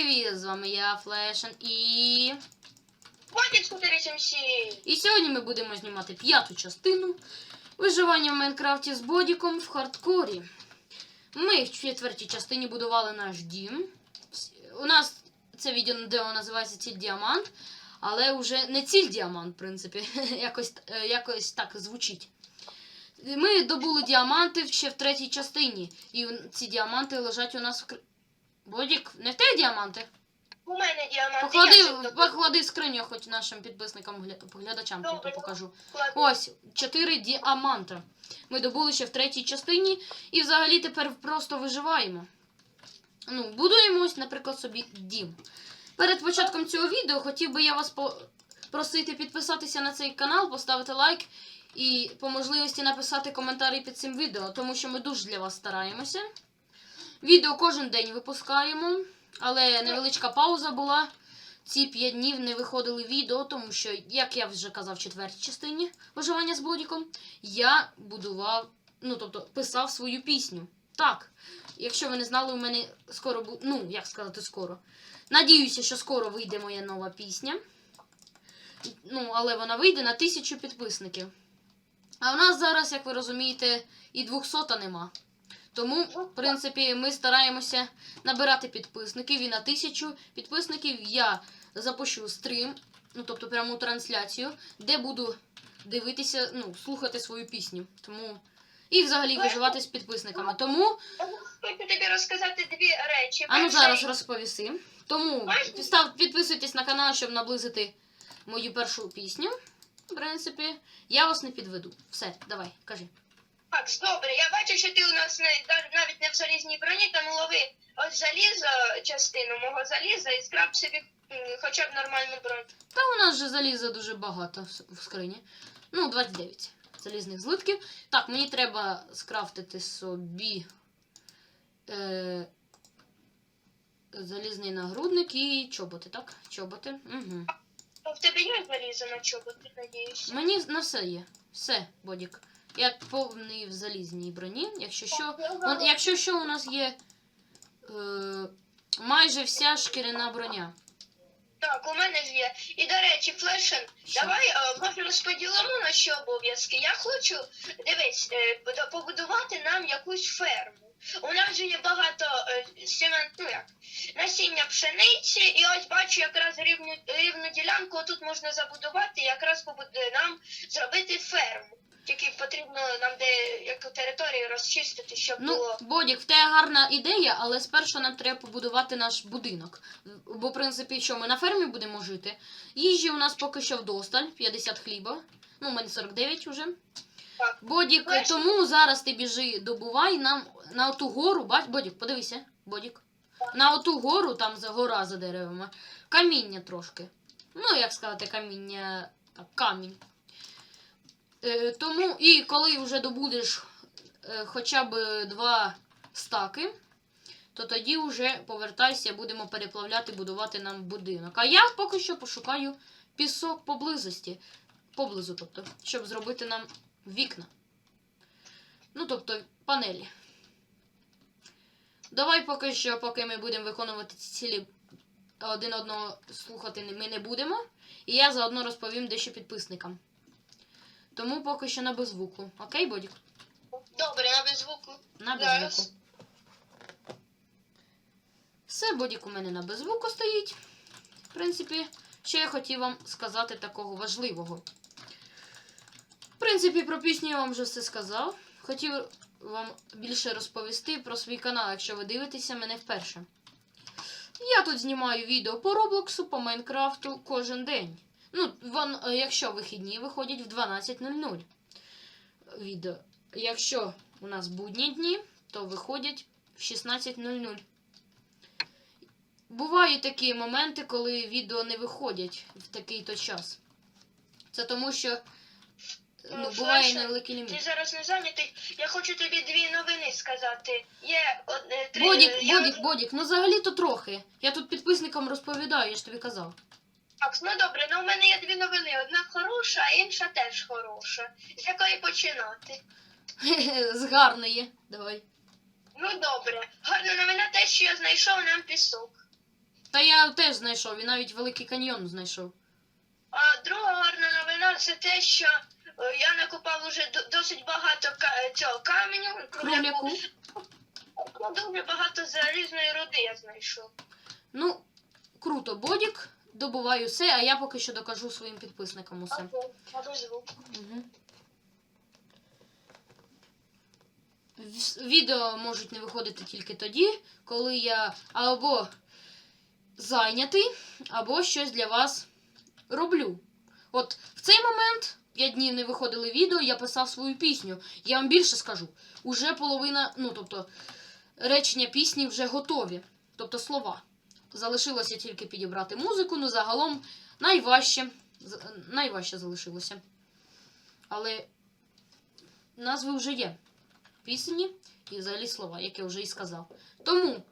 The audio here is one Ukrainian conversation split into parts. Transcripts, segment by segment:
привіт! З вами я, Флешен, і. Бодік 477. І сьогодні ми будемо знімати п'яту частину виживання в Майнкрафті з Бодіком в хардкорі. Ми в четвертій частині будували наш дім. У нас це відео називається Ціль Діамант, але вже не ціль діамант, в принципі, якось, е, якось так звучить. Ми добули діаманти ще в третій частині. І ці діаманти лежать у нас в. Бодік, не в тебе діаманти? У мене діаманти. Поклади, я поклади скриню, хоч нашим підписникам, гля- поглядачам Добре. тільки покажу. покладу. Ось, 4 діаманта. Ми добули ще в третій частині і взагалі тепер просто виживаємо. Ну, будуємо ось, наприклад, собі дім. Перед початком цього відео хотів би я вас попросити підписатися на цей канал, поставити лайк і по можливості написати коментарі під цим відео, тому що ми дуже для вас стараємося. Відео кожен день випускаємо, але невеличка пауза була. Ці 5 днів не виходили відео, тому що, як я вже казав в четвертій частині виживання з Бодіком, я будував, ну тобто писав свою пісню. Так, якщо ви не знали, у мене скоро буде, ну, як сказати, скоро. Надіюся, що скоро вийде моя нова пісня. Ну, але вона вийде на тисячу підписників. А в нас зараз, як ви розумієте, і 200 нема. Тому, в принципі, ми стараємося набирати підписників. І на тисячу підписників я запущу стрім, ну тобто пряму трансляцію, де буду дивитися, ну, слухати свою пісню. Тому. І взагалі виживати з підписниками. Тому, Хочу тобі розказати дві речі. а ну зараз розповіси. Тому став, підписуйтесь на канал, щоб наблизити мою першу пісню. В принципі, я вас не підведу. Все, давай, кажи. Так, добре, я бачу, що ти у нас не, навіть не в залізній броні, тому лови ось залізо, частину мого заліза і скраб собі м, хоча б нормальну броню. Та у нас же заліза дуже багато в- в скрині. Ну, 29 залізних злитків. Так, мені треба скрафтити собі е, залізний нагрудник і чоботи, так? Чоботи. Угу. А в тебе є залізо на чоботи, надіюсь? Мені на все є. Все, Бодік. Я повний в залізній броні. Якщо що, он, якщо що, у нас є е, майже вся шкіряна броня. Так, у мене ж є. І до речі, Флешен, Що? давай е, може розподілимо наші обов'язки. Я хочу, дивись, е, побудувати нам якусь ферму. У нас же є багато е, сімен, ну як, насіння пшениці, і ось бачу якраз рівну, рівну ділянку тут можна забудувати, і якраз побуд- нам зробити ферму. Тільки потрібно нам де яку територію розчистити, щоб Ну, було. Бодік, в тебе гарна ідея, але спершу нам треба побудувати наш будинок. Бо, в принципі, що ми на фермі будемо жити. Їжі у нас поки що вдосталь, 50 хліба. Ну, у мене 49 уже. Так. Бодік, Бачиш? тому зараз ти біжи, добувай нам на оту гору, бач, Бодік, подивися, Бодік. На оту гору, там за гора за деревами, каміння трошки. Ну, як сказати, каміння. Так, камінь. Е, тому і коли вже добудеш е, хоча б два стаки, то тоді вже повертайся, будемо переплавляти, будувати нам будинок. А я поки що пошукаю пісок поблизості. Поблизу, тобто, щоб зробити нам вікна. Ну, тобто, панелі. Давай поки що, поки ми будемо виконувати ці цілі один одного слухати ми не будемо. І я заодно розповім дещо підписникам. Тому поки що на беззвуку. Окей, Бодік? Добре, на беззвуку. На Зараз. беззвуку. Все, Бодік у мене на беззвуку стоїть. В принципі, що я хотів вам сказати такого важливого. В принципі, про пісню я вам вже все сказав. Хотів вам більше розповісти про свій канал, якщо ви дивитеся мене вперше. Я тут знімаю відео по Роблоксу, по Майнкрафту кожен день. Ну, вон, е, якщо вихідні виходять в 12.00 відео. Якщо у нас будні дні, то виходять в 16.00. Бувають такі моменти, коли відео не виходять в такий-то час. Це тому, що ну, Ну, буває невеликий Ти ліміт. зараз не зайнятий. Я хочу тобі дві новини сказати. Є одне три. Бодік, я- Бодік, Бодік, ну взагалі-то трохи. Я тут підписникам розповідаю, я ж тобі казав. Так, ну добре, ну в мене є дві новини. Одна хороша, а інша теж хороша. З якої починати? З гарної. Давай. Ну добре. Гарна новина те, що я знайшов нам пісок. Та я теж знайшов, і навіть Великий каньйон знайшов. А друга гарна новина це те, що е, я накопав уже до- досить багато ка- цього каменю, кругляку. Кругляку. Ну, дуже багато залізної руди я знайшов. Ну, круто, Бодік. Добуваю все, а я поки що докажу своїм підписникам усе. Окей. Угу. Відео можуть не виходити тільки тоді, коли я або зайнятий, або щось для вас роблю. От в цей момент 5 днів не виходили відео, я писав свою пісню. Я вам більше скажу. Уже половина, ну тобто, речення пісні вже готові. Тобто слова. Залишилося тільки підібрати музику, ну загалом найважче, найважче залишилося. Але назви вже є. Пісні і взагалі слова, як я вже і сказав. Тому,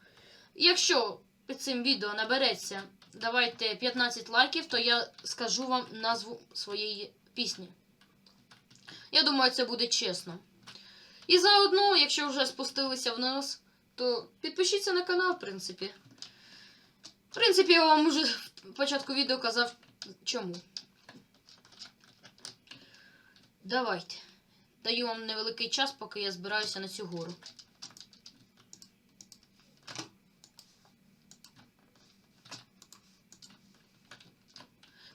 якщо під цим відео набереться, давайте 15 лайків, то я скажу вам назву своєї пісні. Я думаю, це буде чесно. І заодно, якщо вже спустилися вниз, то підпишіться на канал, в принципі. Принципі, я вам уже в початку відео казав, чому. Давайте. Даю вам невеликий час, поки я збираюся на цю гору.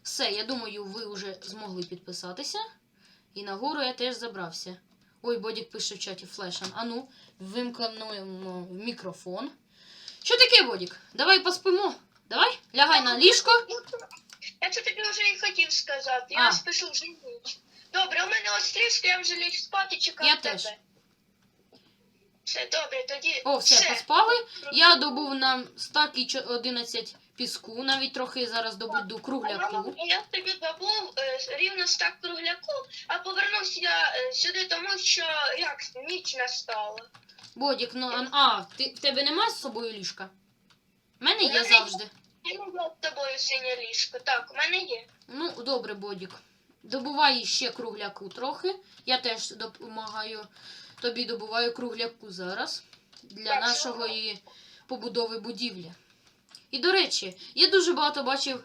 Все, я думаю, ви вже змогли підписатися. І на гору я теж забрався. Ой, Бодік пише в чаті флешем. Ану, вимкнуємо мікрофон. Що таке, Бодік? Давай поспимо. Давай, лягай на ліжко. Я це тобі вже і хотів сказати. А. Я спішу вже ніч. Добре, у мене ось трішки, я вже ліг спати, чекаю Я тебе. теж. Все, добре, тоді. О, все, поспали. Я добув нам стак і чо- 11 піску, навіть трохи зараз добуду кругляку. Я тобі добув е, рівно стак кругляку, а повернувся я е, сюди, тому що як ніч настала. Бодік, ну а, а ти, в тебе немає з собою ліжка? В мене є завжди. З тобою синє ліжко. Так, у мене є. Ну, добре, Бодік. Добувай ще кругляку трохи. Я теж допомагаю тобі добуваю кругляку зараз для Так, нашої побудови будівлі. І до речі, я дуже багато бачив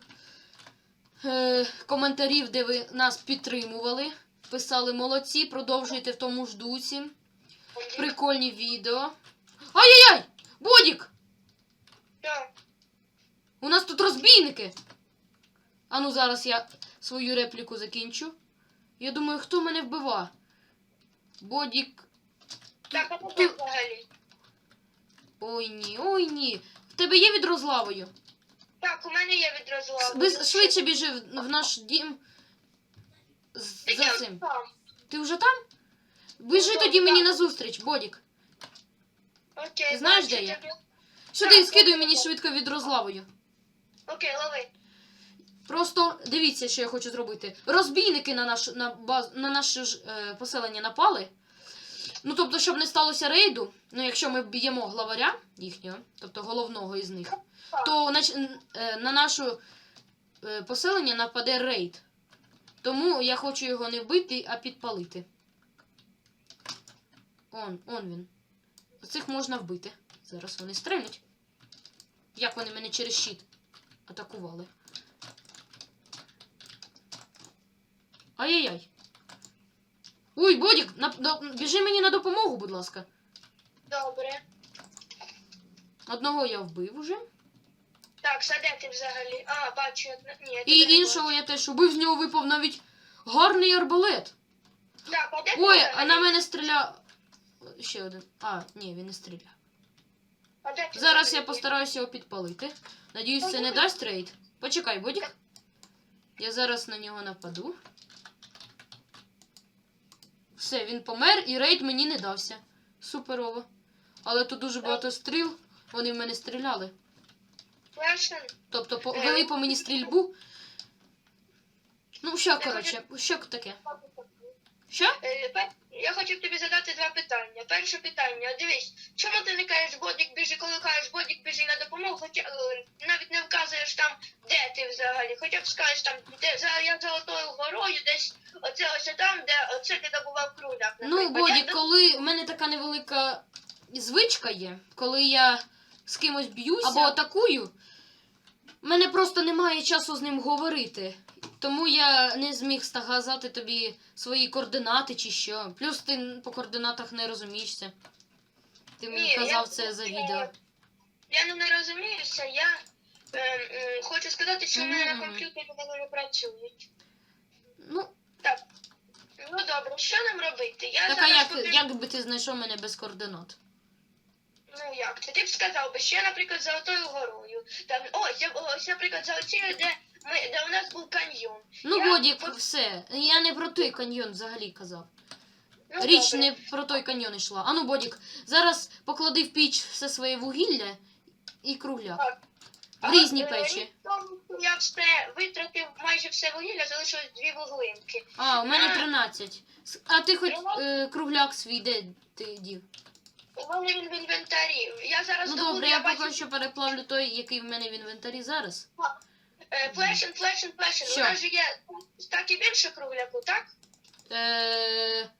е, коментарів, де ви нас підтримували. Писали молодці, продовжуйте в тому ж дусі. Прикольні відео. Ай-яй-яй! Бодік! Так. У нас тут розбійники. А ну зараз я свою репліку закінчу. Я думаю, хто мене вбива? Бодік. Так, а ти взагалі. Ой ні, ой ні. В тебе є відро з лавою? Так, у мене є відразу. Без, швидше біжи в, в наш дім. З, за цим. Ти вже там? Біжи Ну, тоді мені так. на зустріч, Бодік. Окей, Ти знаєш, де я? тебе. Сюди, скидуй мені швидко відро з лавою. Окей, лови. Просто дивіться, що я хочу зробити. Розбійники на наш, на баз, на наше ж, е, поселення напали. Ну, тобто, щоб не сталося рейду, ну якщо ми б'ємо главаря їхнього, тобто головного із них, то на, е, на наше е, поселення нападе рейд. Тому я хочу його не вбити, а підпалити. Он, он він. Цих можна вбити. Зараз вони стрельнуть. Як вони мене через щит атакували. Ай-яй-яй. Ой, Бодік, на, до, біжи мені на допомогу, будь ласка. Добре. Одного я вбив уже. Так, ти взагалі. А, бачу, одна- ні. я І тебе не іншого я теж убив, з нього випав навіть гарний арбалет. бачу. Так, а де ти Ой, взагалі? а на мене стріляв. Ще один. А, ні, він не стріляв. Зараз я постараюся його підпалити. Надіюсь, це не дасть рейд. Почекай, Бодік. Я зараз на нього нападу. Все, він помер і рейд мені не дався. Суперово. Але тут дуже багато стріл. Вони в мене стріляли. Тобто Е. вели по мені стрільбу. Ну, що, коротше, що таке? Що? Я хотів тобі задати два питання. Перше питання, дивись, чому ти не кажеш Бодік біжи, коли кажеш Бодік біжи на допомогу, хоча е, навіть не вказуєш там, де ти взагалі. Хоча б скажеш там, де за я золотою горою, десь оце ось там, де оце ти добував кругляк. Ну, наприклад. Боді, Я- коли в мене така невелика звичка є, коли я з кимось б'юся або атакую, У мене просто немає часу з ним говорити. Тому я не зміг сказати тобі свої координати чи що. Плюс ти по координатах не розумієшся. Ти мені Ні, я це за відео. Я ну, не розуміюся, я е, м, хочу сказати, що в мене на комп'ютері вони не працюють. Ну, Ну добре, що нам робити? Я так а зараз як, поки- як би ти знайшов мене без координат? Ну як це? Ти б сказав би, що я, наприклад, за отою горою. Там, ось, я- ось, наприклад, за оцією, де, ми, де у нас був каньйон. Ну, Я- Бодік, все. Я не про той каньйон взагалі казав. Ну, Річ добре. не про той каньйон йшла. Ану, Бодік, зараз поклади в піч все своє вугілля і кругляк. В різні от, е, печі. річ в тому, що Я все витратив майже все вугілля, залишилось дві вуглинки. А, у мене А. 13. С- А ти хоч е, кругляк свій де ти дів? У мене він в інвентарі. Я зараз Ну добуду, добре, я я поки бачу що переплавлю той, який в мене в інвентарі зараз. Флешен, флешен. Що? У нас же є так і більше кругляку, так? Е...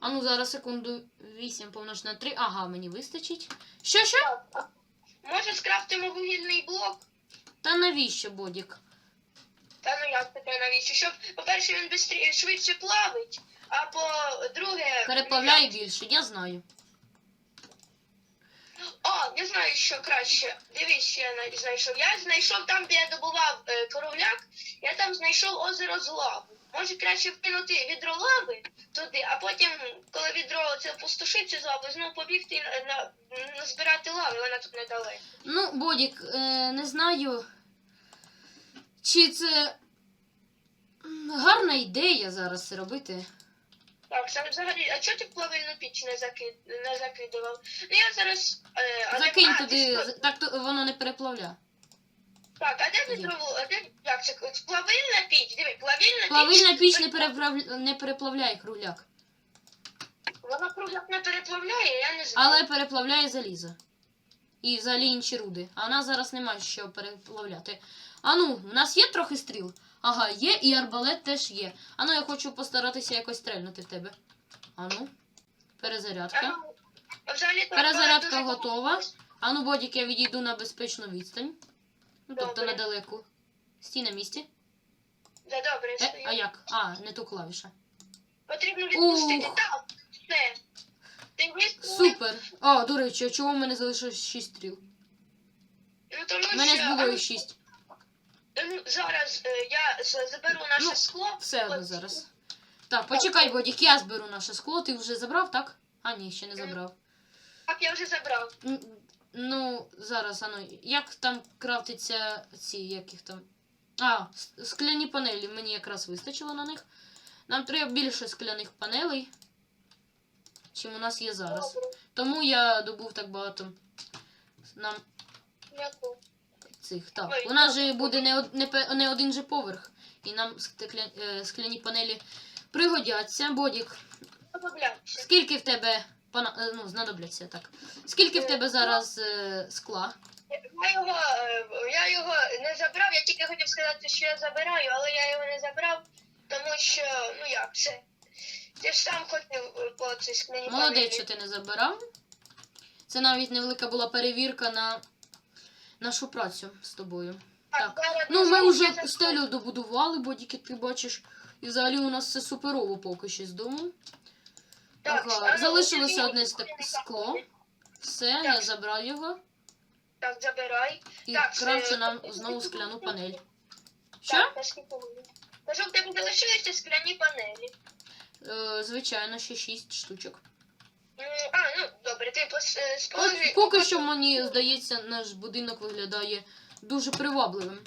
А ну зараз секунду. 8 помнож на 3. Ага, мені вистачить. Що, що? Може скрафтимо вугільний блок? Та навіщо, Бодік? Та ну як таке навіщо? Щоб, по-перше, він бистрі- швидше плавить, а по-друге. Переплавляй більше, я знаю. О, я знаю, що краще. Дивись, що я знайшов. Я знайшов там, де я добував е, коровляк, я там знайшов озеро з лави. Може краще вкинути відро лави туди, а потім, коли відро це опустошиться з лави, знову побігти на, на, назбирати лави, вона тут недалеко. Ну, Бодік, е, не знаю. Чи це гарна ідея зараз робити? Так, саме взагалі, а чого ти плавильну піч не, закид, не закидував? Ну я зараз. Е, а де- Закинь а, ти туди, що? так то воно не переплавля. Так, а де Є. відро? А де як це? Плавильна піч? Диви, плавильна піч. Плавильна піч не, переплав... не переплавляє кругляк, Вона кругляк не переплавляє, я не знаю. але переплавляє залізо. І взагалі інші руди. А в нас зараз немає що переплавляти. А ну, в нас є трохи стріл? Ага, є, і арбалет теж є. А ну, я хочу постаратися якось стрельнути в тебе. А ну, перезарядка. Перезарядка готова. А ну, Бодік, я відійду на безпечну відстань. Ну, тобто недалеко. Стій на місці. Да, добре, Е, а як? А, не ту клавіша. Потрібно відпустити. Ух. Так, все. Ти? Супер. А, до речі, а чого в мене залишилось 6 стріл? Ну, тому У мене ж було і 6. Ну, Зараз е, я з- заберу наше Ну, скло. Все одно От. зараз. Так, почекай, Бодік, я зберу наше скло. Ти вже забрав, так? А, ні, ще не забрав. Так, я вже забрав. М, Ну, зараз, ану, як там крафтиться ці, як їх там. А, с- скляні панелі, мені якраз вистачило на них. Нам треба більше скляних панелей, чим у нас є зараз. Добре. Тому я добув так багато нам Дякую. Цих. Так, у нас же буде не, од- не, не один же поверх. І нам скля, е, скляні панелі пригодяться. Бодік, скільки в тебе пана, е, ну, знадобляться так. Скільки в тебе зараз е, скла? Я його, е, я його не забрав, я тільки хотів сказати, що я забираю, але я його не забрав, тому що, ну як це? Ти ж сам хотів е, по цій скляні Молодець, що ти не забирав. Це навіть невелика була перевірка на нашу працю з тобою. Так, Ну, ми вже стелю добудували, бодік, як ти бачиш. І взагалі у нас все суперово поки що з дому. Так, Ага, ну, залишилося одне скло. Все, я забрав його. Так, забирай. І Так, крафчу е, нам знову скляну панель. Що? Так? Кажу, в тебе залишилися скляні панелі. Е, звичайно, ще 6 штучок. А, ну добре, ти пос- е, поки що мені здається, наш будинок виглядає дуже привабливим.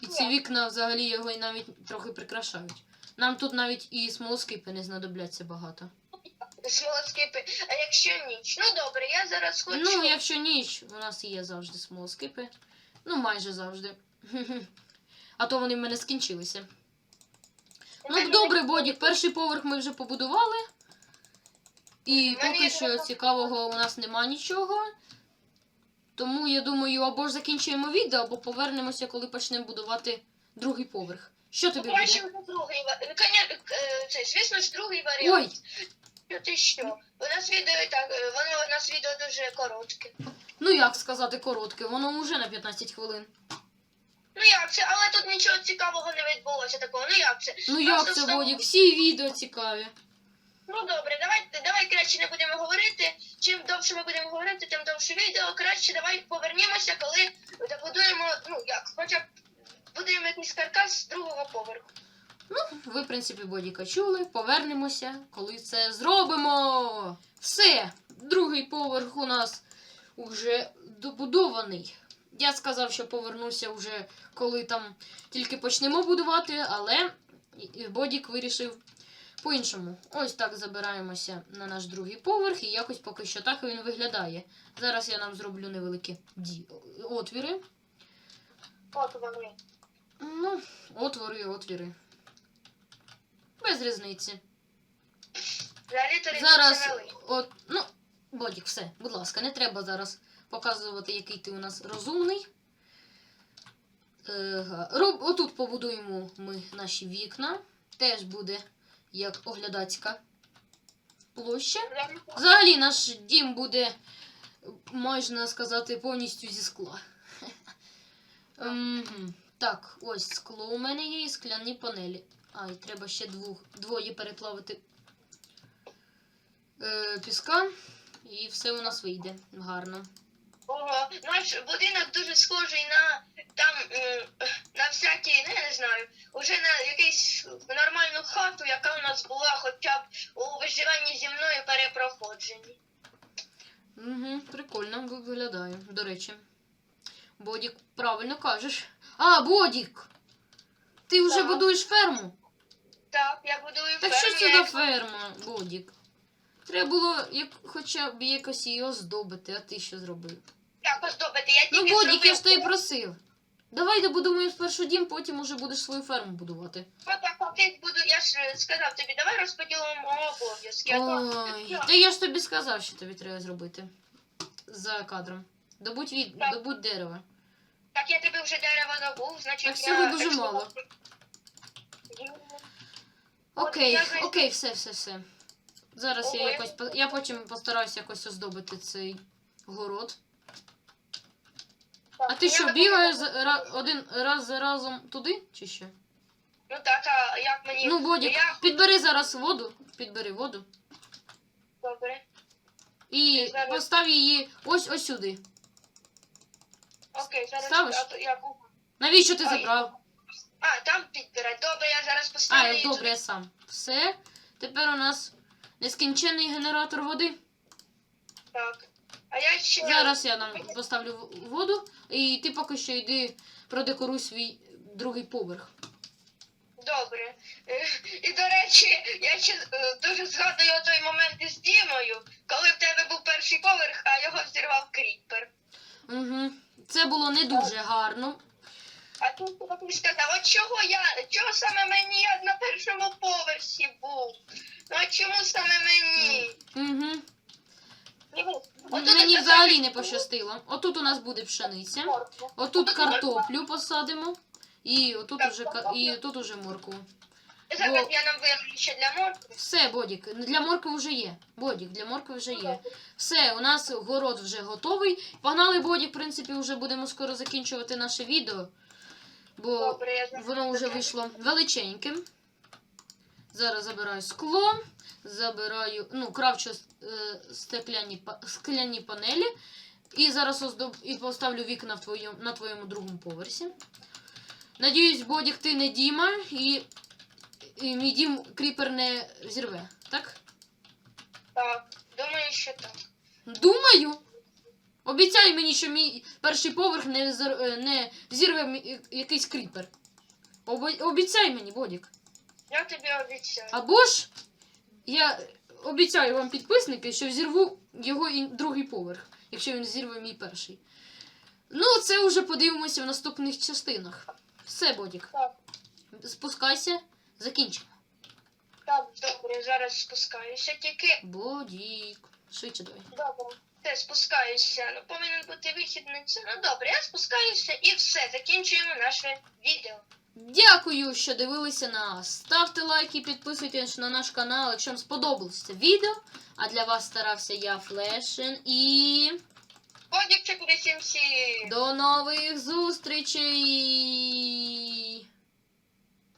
І ці вікна взагалі його й навіть трохи прикрашають. Нам тут навіть і смолоскипи не знадобляться багато. Смолоскипи. А якщо ніч? Ну добре, я зараз хочу. Ну, якщо ніч, у нас є завжди смолоскипи. Ну, майже завжди. А то вони в мене скінчилися. Ну, добре, Бодік, перший поверх ми вже побудували. І поки що цікавого у нас нема нічого. Тому я думаю, або ж закінчуємо відео, або повернемося, коли почнемо будувати другий поверх. Що тобі Краще буде? вже другий ва- коня- е, це, звісно ж, другий варіант. Ой, Ну ти що? У нас відео і так, е, воно у нас відео дуже коротке. ну як сказати коротке, воно вже на 15 хвилин. Ну як це? Але тут нічого цікавого не відбулося такого. Ну як це? Ну як це, Бодік? Всі відео цікаві. Ну добре, давай, давай краще не будемо говорити. Чим довше ми будемо говорити, тим довше відео. Краще давай повернімося, коли добудуємо, ну як, хоча б будуємо якийсь каркас з другого поверху. Ну, Ви, в принципі, Бодіка чули. Повернемося, коли це зробимо. Все, другий поверх у нас уже добудований. Я сказав, що повернуся вже коли там тільки почнемо будувати, але Бодік вирішив по-іншому. Ось так забираємося на наш другий поверх, і якось поки що так він виглядає. Зараз я нам зроблю невеликі ді... отвіри. От вони. Ну, отвори, отвіри. Без різниці. Взагалі Зараз, от, ну, Бодік, все, будь ласка, не треба зараз показувати, який ти у нас розумний. Е, роб, отут побудуємо ми наші вікна. Теж буде як оглядацька площа. Взагалі наш дім буде, можна сказати, повністю зі скла. Так, ось скло у мене є і скляні панелі. А, і треба ще двох, двоє переплавити е, піска. І все у нас вийде гарно. Ого, наш будинок дуже схожий на там на всякі, ну я не знаю, уже на якусь нормальну хату, яка у нас була хоча б у виживанні зі мною перепроходженні. Угу, прикольно виглядає, до речі. Бодік, правильно кажеш. А, Бодік! Ти вже Так. будуєш ферму? Так, я будую Так ферму. що це за ферма, Бодік? Треба було як, хоча б якось її оздобити, а ти що зробив? Так, оздобити, я Ну, тільки Бодік, я ж тебе просив. Давай добудуємо спершу дім, потім уже будеш свою ферму будувати. Ну, буду, я ж е, сказав тобі, давай розподілимо обов'язки. а то- Ой, та я ж тобі сказав, що тобі треба зробити. За кадром. Добудь від, Так. добудь дерева. Так, я тобі вже дерево добув, значить Так я... дуже якщо- мало. От Окей, я окей, все, все, все. Зараз я Ого, якось по- я потім постараюся якось оздобити цей город. А ти що, бігаєш за- ра- один раз за разом туди, чи що? Ну так, а як мені... Ну, Бодік, Я... підбери зараз воду, підбери воду. Добре, І Зараз. постав її ось ось сюди. окей, зараз... Ставиш? а то я... Навіщо ти Ой. забрав? А, там підбирай. Добре, я зараз А, поставлю. я- її добре, туди. я сам. Все. Тепер у нас нескінчений генератор води. Так. А я ще... Зараз я нам поставлю воду, і ти поки що йди продекоруй свій другий поверх. Добре. Е, І, до речі, я ще е, дуже згадую той момент із Дімою, коли в тебе був перший поверх, а його взірвав кріпер. Угу. Це було не дуже гарно. А ти тобі сказав, от чого я, чого саме мені я на першому поверсі був? Ну а чому саме мені? Угу. Мені взагалі не пощастило. Отут у нас буде пшениця. Отут картоплю посадимо. І отут уже і тут уже моркву. Зараз Бо- я нам вирву ще для моркви. Все, Бодік, для моркви вже є. Бодік, для моркви вже є. Все, у нас город вже готовий. Погнали, Бодік, в принципі, вже будемо скоро закінчувати наше відео. Бо воно вже вийшло величеньким. Зараз забираю скло, забираю, ну, кравчу е, стекляні, скляні панелі. І зараз оздоб... і поставлю вікна в твоєму, на твоєму другому поверсі. Надіюсь, Бодік, ти не Діма і, і мій дім кріпер не зірве, так? Так, думаю, що так. Думаю. Обіцяй мені, що мій перший поверх не, зар- е, не зірве якийсь кріпер. Обіцяй мені, Бодік. Я тобі обіцяю. Або ж я обіцяю вам, підписники, що взірву його і другий поверх, якщо він зірве мій перший. Ну, це вже подивимося в наступних частинах. Все, Бодік. Так. Спускайся, закінчимо. Так, добре, зараз спускаюся. Тільки Бодік. Швидше давай. добре. Все, спускаюся. Ну, повинен бути вихід на це. Ну добре, я спускаюся і все, закінчуємо наше відео. Дякую, що дивилися нас. Ставте лайки, підписуйтесь на наш канал, якщо вам сподобалось це відео. А для вас старався я Флешен і. Кодік 47 До нових зустрічей!